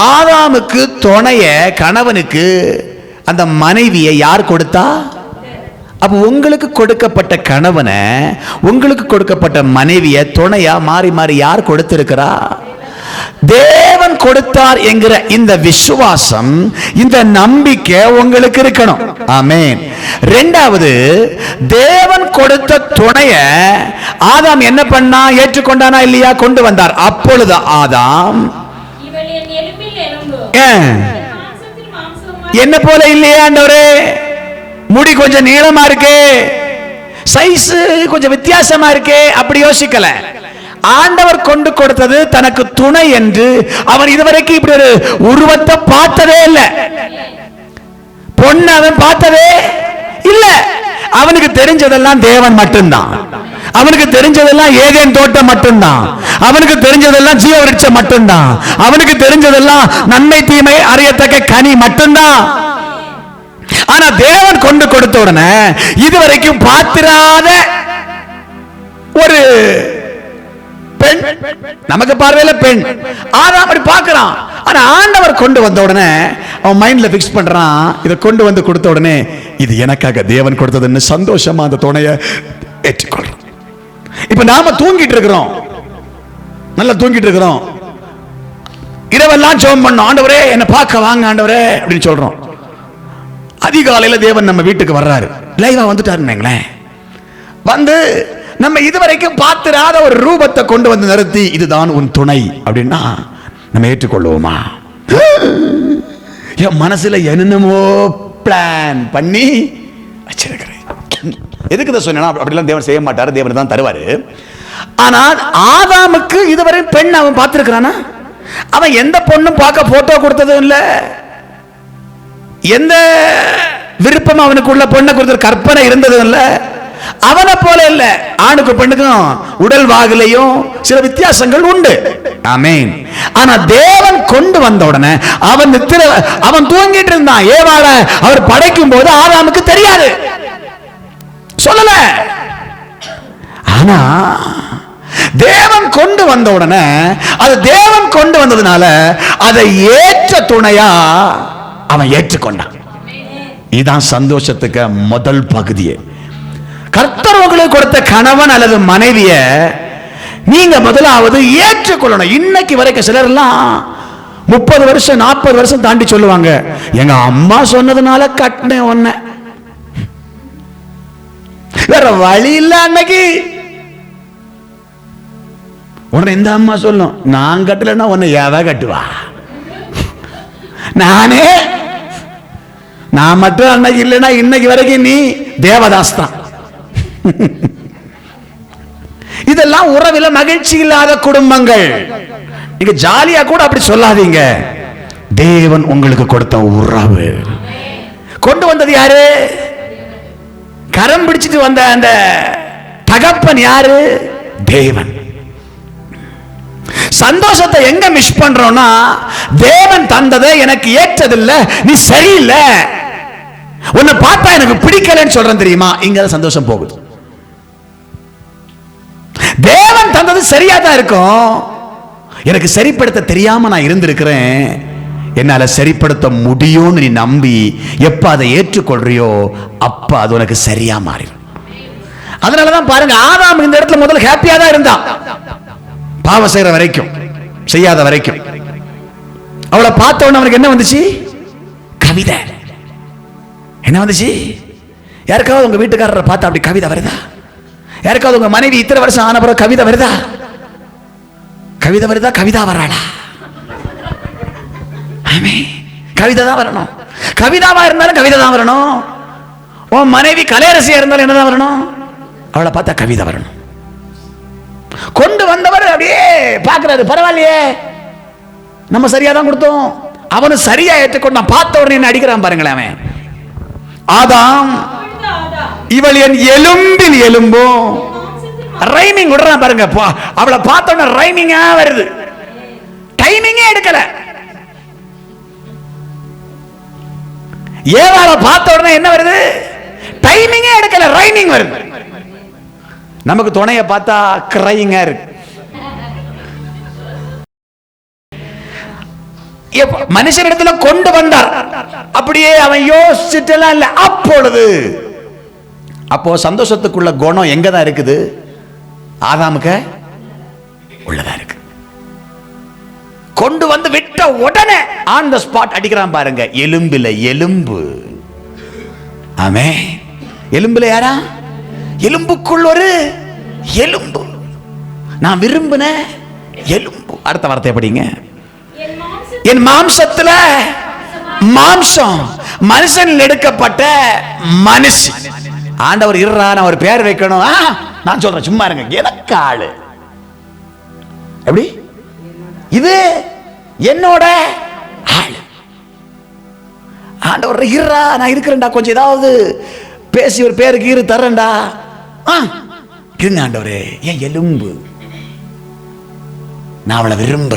ஆதாமுக்கு துணைய கணவனுக்கு அந்த மனைவியை யார் கொடுத்தா? அப்ப உங்களுக்கு கொடுக்கப்பட்ட கணவனை உங்களுக்கு கொடுக்கப்பட்ட மனைவியை துணையா மாறி மாறி யார் கொடுத்திருக்கிறா? தேவன் கொடுத்தார் என்கிற இந்த விசுவாசம் இந்த நம்பிக்கை உங்களுக்கு இருக்கணும். ஆமேன். ரெண்டாவது தேவன் கொடுத்த துணைய ஆதாம் என்ன பண்ணா? ஏற்றுக்கொண்டானா இல்லையா? கொண்டு வந்தார். அப்பொழுது ஆதாம் இவள் என் எலும்பில் எலும்பு ஏன், என் மாம்சத்தில் மாம்சமாய் என்ன போல இல்லையா ஆண்டவரே? முடி கொஞ்சம் நீளமா இருக்கு. சைஸ் கொஞ்சம் வித்தியாசமா இருக்கு. அப்படி யோசிக்கல. ஆண்டவர் கொண்டு கொடுத்தது தனக்கு துணை என்று அவன் இதுவரைக்கும் இப்படி ஒரு உருவத்தை பார்த்ததே இல்லை. பொண்ணு அவன் பார்த்ததே இல்ல. அவனுக்கு தெரிஞ்சதெல்லாம் தேவன் மட்டும்தான். அவனுக்கு தெரிஞ்சதெல்லாம் ஏதேன் தோட்டம் மட்டும்தான். அவனுக்கு தெரிஞ்சதெல்லாம் ஜீவவிருட்சம் மட்டும்தான். அவனுக்கு தெரிஞ்சதெல்லாம் நன்மை தீமை அறியத்தக்க கனி மட்டும்தான். ஆனா தேவன் கொண்டு கொடுத்த உடனே இதுவரைக்கும் பார்த்திராத ஒரு பெண் நமக்கு பார்வையில பெண். ஆதாம் அப்படி பார்க்கிறான். ஆனா ஆண்டவர் கொண்டு வந்த உடனே அவன் மைண்ட்ல பிக்ஸ் பண்றான். இதை கொண்டு வந்து கொடுத்த உடனே இது எனக்காக தேவன் கொடுத்ததுன்னு சந்தோஷமா அந்த துணைய ஏற்றுக்கொள்றான். இப்ப நாம தூங்கிட்டு இருக்கிறோம். நல்லா தூங்கிட்டு இருக்கிறோம். இரவெல்லாம் ஜெபம் பண்ணோம். ஆண்டவரே என்னை பார்க்க வாங்க ஆண்டவரே அப்படின்னு சொல்றோம். அதிகாலையில தேவன் நம்ம வீட்டுக்கு வர்றாரு. லைவா வந்துட்டாருங்களேன் வந்து நம்ம இதுவரைக்கும் பார்த்திராத ஒரு ரூபத்தை கொண்டு வந்து நிறுத்தி இதுதான் உன் துணை அப்படின்னா நம்ம ஏற்றுக்கொள்வோமா? என் மனசுல என்னென்னமோ பிளான் பண்ணி வச்சிருக்கிறேன். எதுக்கு இதை சொன்னா அப்படிலாம் தேவன் செய்ய மாட்டார் தேவன் தான் தருவார். ஆனால் ஆதாமுக்கு இதுவரை பெண் அவன் பார்த்திருக்கிறானா? அவன் எந்த பொண்ணும் பார்க்க போட்டோ கொடுத்ததும் இல்லை. எந்த விருப்பம் அவனுக்குள்ள பொண்ணை கொடுத்த கற்பனை இருந்ததும் இல்ல. அவனை போல இல்ல. ஆணுக்கு பெண்ணுக்கும் உடல் வாகுலையும் சில வித்தியாசங்கள் உண்டு. ஆமென். ஆனா தேவன் கொண்டு வந்த உடனே அவன் நித்திர அவன் தூங்கிட்டு இருந்தான். ஏவாள அவர் படைக்கும் போது ஆதாமுக்கு தெரியாது. சொல்லல. ஆனா தேவன் கொண்டு வந்த உடனே அது தேவன் கொண்டு வந்ததுனால அதை ஏற்ற துணையா அவன் ஏற்றுக்கொண்டான். இதுதான் சந்தோஷத்துக்கு முதல் பகுதியே. கர்த்தர் உங்களுக்கு கொடுத்த கணவன் அல்லது மனைவிய நீங்க முதலாவது ஏற்றுக்கொள்ளணும். இன்னைக்கு வரைக்கும் சிலர்லாம் முப்பது வருஷம் நாற்பது வருஷம் தாண்டி சொல்லுவாங்க. எங்க அம்மா சொன்னதுனால கட்டினேன் ஒன்ன வேற வழி இல்ல அன்னைக்கு. உடனே இந்த அம்மா சொல்லும். நான் கட்டலைன்னா உன்னை ஏவ கட்டுவா? நானே? நான் மட்டும் அன்னைக்கு இல்லைன்னா இன்னைக்கு வரைக்கும் நீ தேவதாஸ் தான் இதெல்லாம் உறவில மகிழ்ச்சி இல்லாத குடும்பங்கள். நீங்க ஜாலியா கூட அப்படி சொல்லாதீங்க. தேவன் உங்களுக்கு கொடுத்த உறவு. கொண்டு வந்தது யாரு? கரம்பு பிடிச்சிட்டு வந்த அந்த தகப்பன் யாரு? தேவன். சந்தோஷத்தை எங்க மிஸ் பண்றோம்னா தேவன் தந்ததை எனக்கு ஏற்றதில்லை நீ சரியில்லை. உன்னை பார்த்தா எனக்கு பிடிக்கலன்னு சொல்றேன் தெரியுமா? இங்க சந்தோஷம் போகுது. தேவன் தந்தது சரியா தான் இருக்கும். எனக்கு சரிப்படுத்த தெரியாம நான் இருந்திருக்கிறேன். என்னால சரிப்படுத்த முடியும்னு நீ நம்பி எப்ப அதை ஏற்றுக்கொள்றியோ அப்ப அது உனக்கு சரியா மாறிடும். அதனால தான் பாருங்க ஆதாம் இந்த இடத்துல முதல்ல ஹாப்பியாக தான் இருந்தான். பாவம் செய்கிற வரைக்கும் செய்யாத வரைக்கும். அவளை பார்த்த உடனே அவனுக்கு என்ன வந்துச்சு? கவிதை. என்ன வந்துச்சு? யாருக்காவது உங்க வீட்டுக்காரரை பார்த்தா அப்படி கவிதை வருதா? யாருக்காவது உங்க மனைவி இத்தனை வருஷம் ஆன பிறகு கவிதை வருதா? கவிதை வருதா? கவிதா வராளா? ஆமே கவிதை தான் வரணும். கவிதாவா இருந்தாலும் கவிதை தான் வரணும். உன் மனைவி கலையரசியா இருந்தாலும் என்னதான் வரணும்? அவளை பார்த்தா கவிதை வரணும். கொண்டு வந்தவர் அப்படியே பார்க்கறாரு பரவாயில்லையே நம்ம சரியா தான் கொடுத்தோம். அவனு சரியா ஏற்றுக்கொண்டான் பார்த்த உடனே என்ன அடிக்கிறான் பாருங்களேன் அவன். ஆதாம் இவள் என் எலும்பில் எலும்பும். ரைமிங் விடுறான் பாருங்க பா- அவளை பார்த்த உடனே ரைமிங்கா வருது. டைமிங்கே எடுக்கல. ஏவாளை பார்த்த உடனே என்ன வருது? டைமிங்கே எடுக்கல ரைமிங் வருது. நமக்கு துணையை பார்த்தா கிரையிங்கா இருக்கு. மனுஷனிடத்துல கொண்டு வந்தார் அப்படியே அவன் யோசிச்சுட்டெல்லாம் இல்ல. அப்பொழுது அப்போ சந்தோஷத்துக்குள்ள குணம் எங்க தான் இருக்குது? ஆதாமுக்க உள்ளதா இருக்கு. கொண்டு வந்து விட்ட உடனே ஆன் த ஸ்பாட் அடிக்கிறான் பாருங்க. எலும்பில எலும்பு. ஆமே எலும்புல யாரா? எலும்புக்குள் ஒரு எலும்பு. நான் விரும்பின எலும்பு. அடுத்த வார்த்தை படிங்க. என் மாம்சத்துல மாம்சம் மனுஷன் எடுக்கப்பட்ட மனுஷன் ஆண்டவர் இருறா நான் ஒரு பேர் வைக்கணும். நான் சொல்றேன் சும்மா இருங்க. எனக்கு ஆளு. எப்படி? இது என்னோட ஆளு. ஆண்டவர் இருறா நான் இருக்கிறேன்டா. கொஞ்சம் ஏதாவது பேசி ஒரு பேருக்கு இரு தர்றேன்டா. இருங்க ஆண்டவரே என் எலும்பு? நான் அவளை விரும்புறேன்.